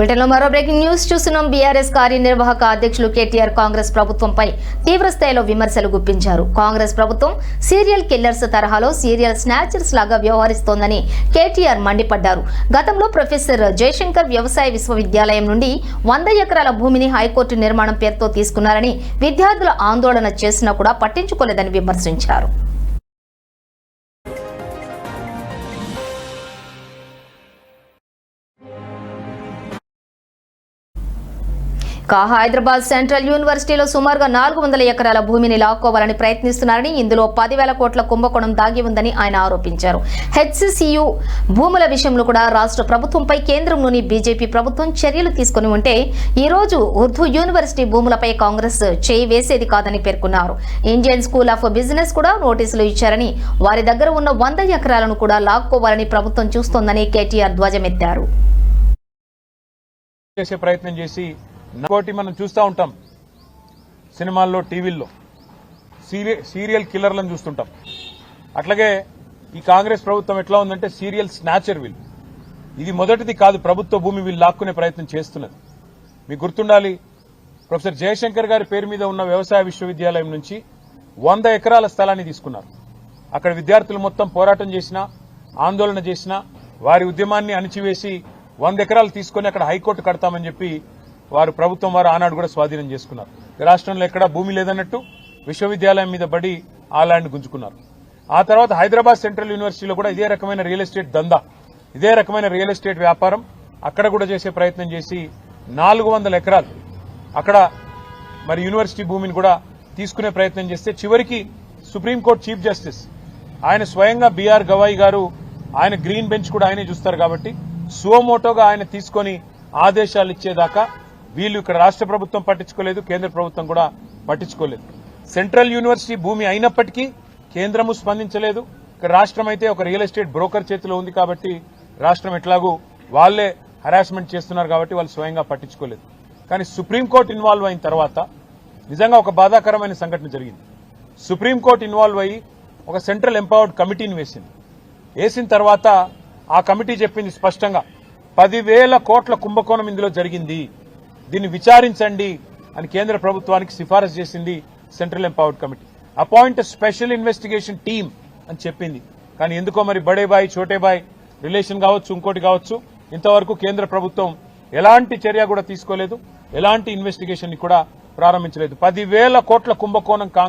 బ్రిటన్లో మరో breaking news. చూస్తున్నాం బీఆర్ఎస్ కార్యనిర్వాహక అధ్యక్షులు కేటీఆర్ కాంగ్రెస్ ప్రభుత్వంపై తీవ్రస్థాయిలో విమర్శలు గుప్పించారు. కాంగ్రెస్ ప్రభుత్వం సీరియల్ కిల్లర్స్ తరహాలో సీరియల్ స్నాచర్స్ లాగా వ్యవహరిస్తోందని కేటీఆర్ మండిపడ్డారు. గతంలో ప్రొఫెసర్ జయశంకర్ వ్యవసాయ విశ్వవిద్యాలయం నుండి వంద ఎకరాల భూమిని హైకోర్టు నిర్మాణం పేరుతో తీసుకున్నారని విద్యార్థుల ఆందోళన చేసినా కూడా పట్టించుకోలేదని విమర్శించారు. కా హైదరాబాద్ సెంట్రల్ యూనివర్సిటీలో సుమారుగా నాలుగు వందల ఎకరాల భూమిని లాక్కోవాలని ప్రయత్నిస్తున్నారని ఇందులో పదివేల కోట్ల కుంభకోణం దాగి ఉందని ఆయన ఆరోపించారు. హెచ్సిసియు భూముల విషయంలో కూడా రాష్ట్ర ప్రభుత్వంపై కేంద్రంలోని బీజేపీ ప్రభుత్వం చర్యలు తీసుకుని ఉంటే ఈరోజు ఉర్దూ యూనివర్సిటీ భూములపై కాంగ్రెస్ చేయి వేసేది కాదని పేర్కొన్నారు. ఇండియన్ స్కూల్ ఆఫ్ బిజినెస్ కూడా నోటీసులు ఇచ్చారని వారి దగ్గర ఉన్న వంద ఎకరాలను కూడా లాక్కోవాలని ప్రభుత్వం చూస్తోందని కేటీఆర్ ధ్వజమెత్తారు. చేసే ప్రయత్నం చేసి ఇంకోటి మనం చూస్తూ ఉంటాం సినిమాల్లో టీవీల్లో సీరియల్ సీరియల్ కిల్లర్లను చూస్తుంటాం. అట్లాగే ఈ కాంగ్రెస్ ప్రభుత్వం ఎట్లా ఉందంటే సీరియల్ స్నాచర్ వీళ్ళు ఇది మొదటిది కాదు ప్రభుత్వ భూమి వీళ్ళు లాక్కునే ప్రయత్నం చేస్తున్నది. మీకు గుర్తుండాలి ప్రొఫెసర్ జయశంకర్ గారి పేరు మీద ఉన్న వ్యవసాయ విశ్వవిద్యాలయం నుంచి వంద ఎకరాల స్థలాన్ని తీసుకున్నారు. అక్కడ విద్యార్థులు మొత్తం పోరాటం చేసినా ఆందోళన చేసినా వారి ఉద్యమాన్ని అణిచివేసి వంద ఎకరాలు తీసుకొని అక్కడ హైకోర్టు కడతామని చెప్పి వారు ప్రభుత్వం వారు ఆనాడు కూడా స్వాధీనం చేసుకున్నారు. రాష్ట్రంలో ఎక్కడ భూమి లేదన్నట్టు విశ్వవిద్యాలయం మీద బడి ఆ ల్యాండ్ గుంజుకున్నారు. ఆ తర్వాత హైదరాబాద్ సెంట్రల్ యూనివర్సిటీలో కూడా ఇదే రకమైన రియల్ ఎస్టేట్ దందా. ఇదే రకమైన రియల్ ఎస్టేట్ వ్యాపారం అక్కడ కూడా చేసే ప్రయత్నం చేసి నాలుగు వందల ఎకరాలు అక్కడ మరి యూనివర్సిటీ భూమిని కూడా తీసుకునే ప్రయత్నం చేస్తే చివరికి సుప్రీంకోర్టు చీఫ్ జస్టిస్ ఆయన స్వయంగా బీఆర్ గవాయి గారు ఆయన గ్రీన్ బెంచ్ కూడా ఆయనే చూస్తారు కాబట్టి సువమోటోగా ఆయన తీసుకొని ఆదేశాలు ఇచ్చేదాకా వీళ్ళు ఇక్కడ రాష్ట్ర ప్రభుత్వం పట్టించుకోలేదు కేంద్ర ప్రభుత్వం కూడా పట్టించుకోలేదు. సెంట్రల్ యూనివర్సిటీ భూమి అయినప్పటికీ కేంద్రము స్పందించలేదు. ఇక్కడ రాష్ట్రం అయితే ఒక రియల్ ఎస్టేట్ బ్రోకర్ చేతిలో ఉంది కాబట్టి రాష్ట్రం ఎట్లాగూ వాళ్ళే హరాస్మెంట్ చేస్తున్నారు కాబట్టి వాళ్ళు స్వయంగా పట్టించుకోలేదు. కానీ సుప్రీంకోర్టు ఇన్వాల్వ్ అయిన తర్వాత నిజంగా ఒక బాధాకరమైన సంఘటన జరిగింది. సుప్రీంకోర్టు ఇన్వాల్వ్ అయ్యి ఒక సెంట్రల్ ఎంపవర్డ్ కమిటీని వేసింది. వేసిన తర్వాత ఆ కమిటీ చెప్పింది స్పష్టంగా పదివేల కోట్ల కుంభకోణం ఇందులో జరిగింది. దీన్ని విచారించండి అని కేంద్ర ప్రభుత్వానికి సిఫారసు చేసింది central empowered committee. Appoint special investigation team అని చెప్పింది. కానీ ఎందుకో మరి బడేబాయ్ చోటేబాయ్ రిలేషన్ కావచ్చు ఇంకోటి కావచ్చు ఇంతవరకు కేంద్ర ప్రభుత్వం ఎలాంటి చర్య కూడా తీసుకోలేదు ఎలాంటి ఇన్వెస్టిగేషన్ని కూడా ప్రారంభించలేదు. పదివేల కోట్ల కుంభకోణం